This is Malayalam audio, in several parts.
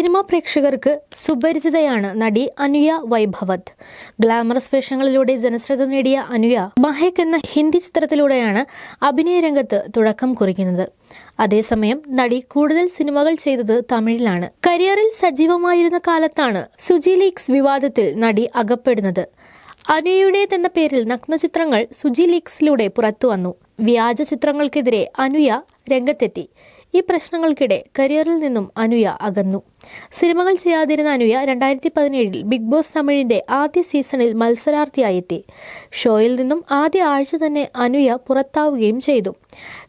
സിനിമാ പ്രേക്ഷകർക്ക് സുപരിചിതയാണ് നടി അനുയ വൈഭവത്. ഗ്ലാമറസ് വേഷങ്ങളിലൂടെ ജനശ്രദ്ധ നേടിയ അനുയ മഹേക് എന്ന ഹിന്ദി ചിത്രത്തിലൂടെയാണ് അഭിനയ രംഗത്ത് തുടക്കം കുറിക്കുന്നത്. അതേസമയം നടി കൂടുതൽ സിനിമകൾ ചെയ്തത് തമിഴിലാണ്. കരിയറിൽ സജീവമായിരുന്ന കാലത്താണ് സുജി ലീക്സ് വിവാദത്തിൽ നടി അകപ്പെടുന്നത്. അനുയയുടേതെന്ന പേരിൽ നഗ്നചിത്രങ്ങൾ സുജി ലീക്സിലൂടെ പുറത്തുവന്നു. വ്യാജ ചിത്രങ്ങൾക്കെതിരെ അനുയ രംഗത്തെത്തി. ഈ പ്രശ്നങ്ങൾക്കിടെ കരിയറിൽ നിന്നും അനുയ അകന്നു. സിനിമകൾ ചെയ്യാതിരുന്ന അനുയ രണ്ടായിരത്തി പതിനേഴിൽ ബിഗ് ബോസ് തമിഴിന്റെ ആദ്യ സീസണിൽ മത്സരാർത്ഥിയായെത്തി. ഷോയിൽ നിന്നും ആദ്യ ആഴ്ച തന്നെ അനുയ പുറത്താവുകയും ചെയ്തു.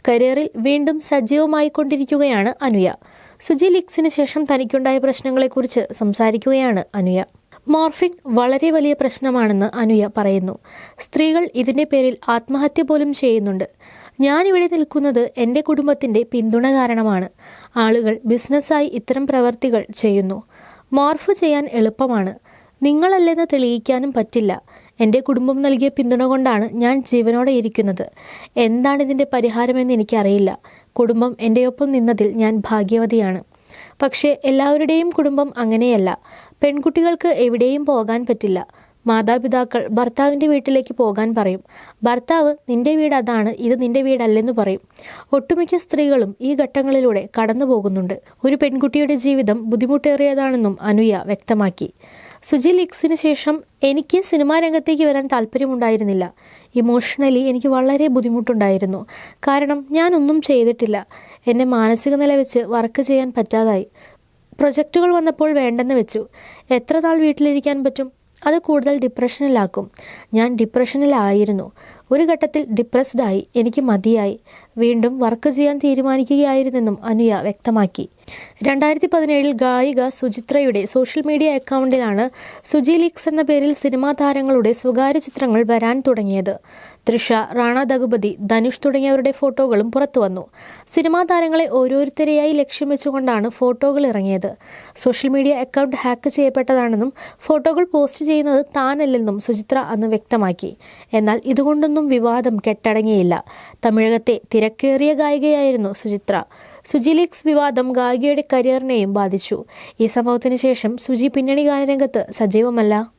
കരിയറിൽ വീണ്ടും സജീവമായി കൊണ്ടിരിക്കുകയാണ് അനുയ. സുജി ലിക്സിന് ശേഷം തനിക്കുണ്ടായ പ്രശ്നങ്ങളെക്കുറിച്ച് സംസാരിക്കുകയാണ് അനുയ. മോർഫിംഗ് വളരെ വലിയ പ്രശ്നമാണെന്ന് അനുയ പറയുന്നു. സ്ത്രീകൾ ഇതിന്റെ പേരിൽ ആത്മഹത്യ പോലും ചെയ്യുന്നുണ്ട്. ഞാനിവിടെ നിൽക്കുന്നത് എന്റെ കുടുംബത്തിന്റെ പിന്തുണ കാരണമാണ്. ആളുകൾ ബിസിനസ്സായി ഇത്തരം പ്രവർത്തികൾ ചെയ്യുന്നു. മോർഫ് ചെയ്യാൻ എളുപ്പമാണ്. നിങ്ങളല്ലെന്ന് തെളിയിക്കാനും പറ്റില്ല. എന്റെ കുടുംബം നൽകിയ പിന്തുണ കൊണ്ടാണ് ഞാൻ ജീവനോടെ ഇരിക്കുന്നത്. എന്താണ് ഇതിന്റെ പരിഹാരമെന്ന് എനിക്കറിയില്ല. കുടുംബം എന്റെ ഒപ്പം നിന്നതിൽ ഞാൻ ഭാഗ്യവതിയാണ്. പക്ഷേ എല്ലാവരുടെയും കുടുംബം അങ്ങനെയല്ല. പെൺകുട്ടികൾക്ക് എവിടെയും പോകാൻ പറ്റില്ല. മാതാപിതാക്കൾ ഭർത്താവിന്റെ വീട്ടിലേക്ക് പോകാൻ പറയും. ഭർത്താവ് നിന്റെ വീട് അതാണ് ഇത് നിന്റെ വീടല്ലെന്ന് പറയും. ഒട്ടുമിക്ക സ്ത്രീകളും ഈ ഘട്ടങ്ങളിലൂടെ കടന്നു പോകുന്നുണ്ട് ഒരു പെൺകുട്ടിയുടെ ജീവിതം ബുദ്ധിമുട്ടേറിയതാണെന്നും അനുയ വ്യക്തമാക്കി. സുജി ലിക്സിന് ശേഷം എനിക്ക് സിനിമാ രംഗത്തേക്ക് വരാൻ താല്പര്യമുണ്ടായിരുന്നില്ല. ഇമോഷണലി എനിക്ക് വളരെ ബുദ്ധിമുട്ടുണ്ടായിരുന്നു. കാരണം ഞാനൊന്നും ചെയ്തിട്ടില്ല. എന്നെ മാനസിക നില വെച്ച് വർക്ക് ചെയ്യാൻ പറ്റാതായി. പ്രൊജക്റ്റുകൾ വന്നപ്പോൾ വേണ്ടെന്ന് വെച്ചു. എത്ര നാൾ വീട്ടിലിരിക്കാൻ പറ്റും? അത് കൂടുതൽ ഡിപ്രഷനിലാക്കും ഞാൻ ഡിപ്രഷനിലായിരുന്നു ഒരു ഘട്ടത്തിൽ ഡിപ്രസ്ഡായി എനിക്ക് മതിയായി. വീണ്ടും വർക്ക് ചെയ്യാൻ തീരുമാനിക്കുകയായിരുന്നെന്നും അനുയ വ്യക്തമാക്കി. രണ്ടായിരത്തി പതിനേഴിൽ ഗായിക സുചിത്രയുടെ സോഷ്യൽ മീഡിയ അക്കൗണ്ടിലാണ് സുജി ലീക്സ് എന്ന പേരിൽ സിനിമാ താരങ്ങളുടെ സ്വകാര്യ ചിത്രങ്ങൾ വരാൻ തുടങ്ങിയത്. തൃഷ റാണ ദഗുപതി ധനുഷ് തുടങ്ങിയവരുടെ ഫോട്ടോകളും പുറത്തുവന്നു സിനിമാ താരങ്ങളെ ഓരോരുത്തരെയായി ലക്ഷ്യം വെച്ചുകൊണ്ടാണ് ഫോട്ടോകൾ ഇറങ്ങിയത്. സോഷ്യൽ മീഡിയ അക്കൗണ്ട് ഹാക്ക് ചെയ്യപ്പെട്ടതാണെന്നും ഫോട്ടോകൾ പോസ്റ്റ് ചെയ്യുന്നത് താനല്ലെന്നും സുചിത്ര അന്ന് വ്യക്തമാക്കി. എന്നാൽ ഇതുകൊണ്ടൊന്നും വിവാദം കെട്ടടങ്ങിയില്ല. തമിഴകത്തെ തിരക്കേറിയ ഗായികയായിരുന്നു സുചിത്ര. സുജി ലീക്സ് വിവാദം ഗായികയുടെ കരിയറിനെയും ബാധിച്ചു. ഈ സംഭവത്തിന് ശേഷം സുജി പിന്നണി ഗാനരംഗത്ത് സജീവമല്ല.